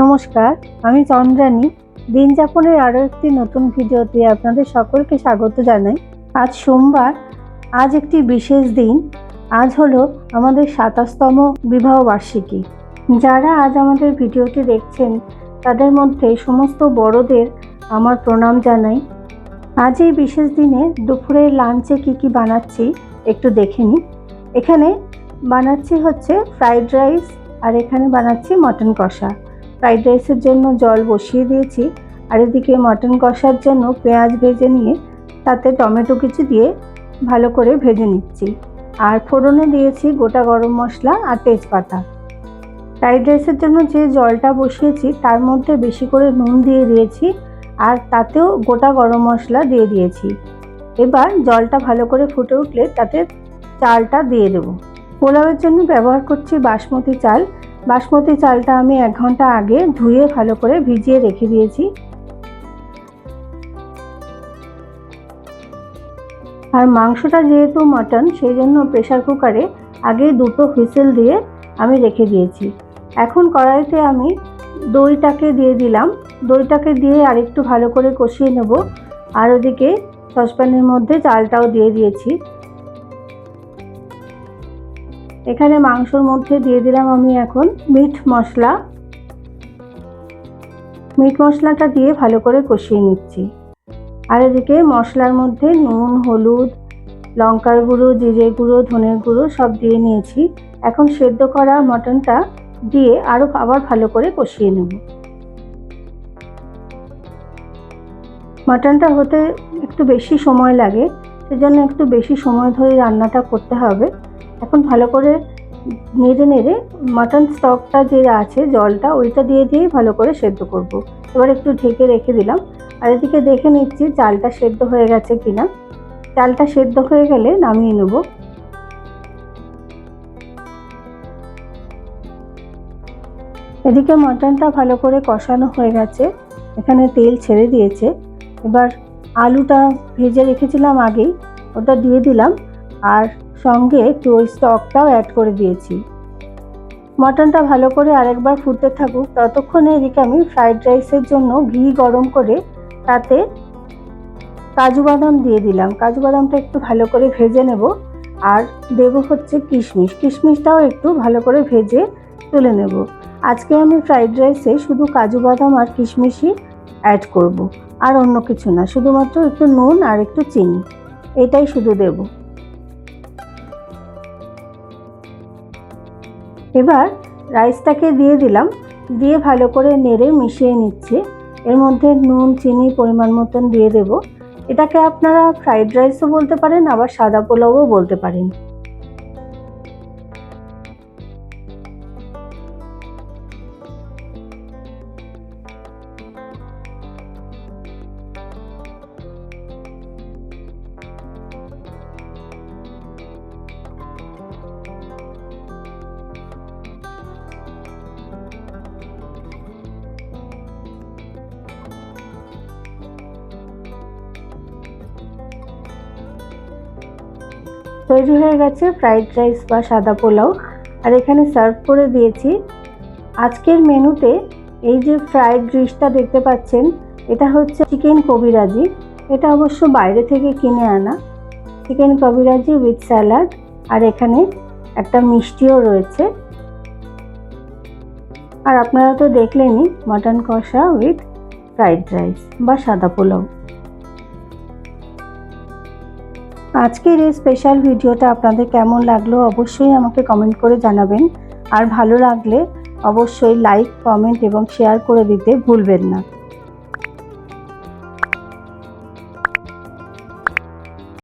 নমস্কার, আমি চন্দ্রানী। দিন যাপনের আরও একটি নতুন ভিডিওতে আপনাদের সকলকে স্বাগত জানাই। আজ সোমবার, আজ একটি বিশেষ দিন। আজ হলো আমাদের সাতাশতম বিবাহ বার্ষিকী। যারা আজ আমাদের ভিডিওটি দেখছেন, তাদের মধ্যে সমস্ত বড়দের আমার প্রণাম জানাই। আজ এই বিশেষ দিনে দুপুরের লাঞ্চে কি কি বানাচ্ছি একটু দেখে নিই। এখানে বানাচ্ছি হচ্ছে ফ্রাইড রাইস আর এখানে বানাচ্ছি মটন কষা। ফ্রাইড রাইসের জন্য জল বসিয়ে দিয়েছি আর এদিকে মটন কষার জন্য পেঁয়াজ ভেজে নিয়ে তাতে টমেটো কিছু দিয়ে ভালো করে ভেজে নিচ্ছি। আর ফোড়নে দিয়েছি গোটা গরম মশলা আর তেজপাতা। ফ্রাইড রাইসের জন্য যে জলটা বসিয়েছি তার মধ্যে বেশি করে নুন দিয়ে দিয়েছি আর তাতেও গোটা গরম মশলা দিয়ে দিয়েছি। এবার জলটা ভালো করে ফুটে উঠলে তাতে চালটা দিয়ে দেবো। পোলাওয়ের জন্য ব্যবহার করছি বাসমতি চাল বাসমতি চালটা আমি এক ঘণ্টা আগে ধুয়ে ভালো করে ভিজিয়ে রেখে দিয়েছি। আর মাংসটা যেহেতু মাটন সেই জন্য প্রেশার কুকারে আগে দুটো হুইসেল দিয়ে আমি রেখে দিয়েছি। এখন কড়াইতে আমি দইটাকে দিয়ে দিলাম। দইটাকে দিয়ে আরেকটু ভালো করে কষিয়ে নেব। আর ওদিকে সসপ্যানের মধ্যে চালটাও দিয়ে দিয়েছি। এখানে মাংসর মধ্যে দিয়ে দিলাম আমি এখন মিট মশলা। মিট মশলাটা দিয়ে ভালো করে কষিয়ে নিচ্ছি। আর এদিকে মশলার মধ্যে নুন, হলুদ, লঙ্কার গুঁড়ো, জিরে গুঁড়ো ধনের গুঁড়ো সব দিয়ে নিয়েছি। এখন সেদ্ধ করা মটনটা দিয়ে আরও আবার ভালো করে কষিয়ে নেব। মাটনটা হতে একটু বেশি সময় লাগে, সেজন্য একটু বেশি সময় ধরে রান্নাটা করতে হবে। এখন ভালো করে নেড়ে নেড়ে মাটন স্টকটা যে আছে, জলটা, ওইটা দিয়ে দিয়েই ভালো করে সেদ্ধ করব। এবার একটু ঢেকে রেখে দিলাম। আর এদিকে দেখে নিচ্ছি চালটা সেদ্ধ হয়ে গেছে কিনা। চালটা সেদ্ধ হয়ে গেলে নামিয়ে নেব। এদিকে মাটনটা ভালো করে কষানো হয়ে গেছে। এখানে তেল ছেড়ে দিয়েছে। এবার আলুটা ভেজে রেখেছিলাম আগেই, ওটা দিয়ে দিলাম। আর সঙ্গে একটু স্টকটাও অ্যাড করে দিয়েছি। মটনটা ভালো করে আরেকবার ফুটতে থাকুক। ততক্ষণে এদিকে আমি ফ্রাইড রাইসের জন্য ঘি গরম করে তাতে কাজু বাদাম দিয়ে দিলাম। কাজু বাদামটা একটু ভালো করে ভেজে নেব। আর দেবো হচ্ছে কিশমিশ। কিশমিশটাও একটু ভালো করে ভেজে তুলে নেব। আজকে আমি ফ্রাইড রাইসে শুধু কাজু বাদাম আর কিশমিশই অ্যাড করব। আর অন্য কিছু না। শুধুমাত্র একটু নুন আর একটু চিনি। এটাই শুধু দেব। এবার রাইসটাকে দিয়ে দিলাম, দিয়ে ভালো করে নেড়ে মিশিয়ে নিচ্ছি। এর মধ্যে নুন, চিনি পরিমাণ মতন দিয়ে দেব। এটাকে আপনারা ফ্রাইড রাইসও বলতে পারেন, আবার সাদা পোলাওও বলতে পারেন। তৈরি হয়ে গেছে ফ্রাইড রাইস বা সাদা পোলাও। আর এখানে সার্ভ করে দিয়েছি। আজকের মেনুতে এই যে ফ্রাইড ডিশটা দেখতে পাচ্ছেন, এটা হচ্ছে চিকেন কবিরাজি। এটা অবশ্য বাইরে থেকে কিনে আনা। চিকেন কবিরাজি উইথ স্যালাড। আর এখানে একটা মিষ্টিও রয়েছে। আর আপনারা তো দেখলেনই, মটন কষা উইথ ফ্রাইড রাইস বা সাদা পোলাও। আজকের এই স্পেশাল ভিডিওটা আপনাদের কেমন লাগল অবশ্যই আমাকে কমেন্ট করে জানাবেন। আর ভালো লাগলে অবশ্যই লাইক কমেন্ট এবং শেয়ার করে দিতে ভুলবেন না।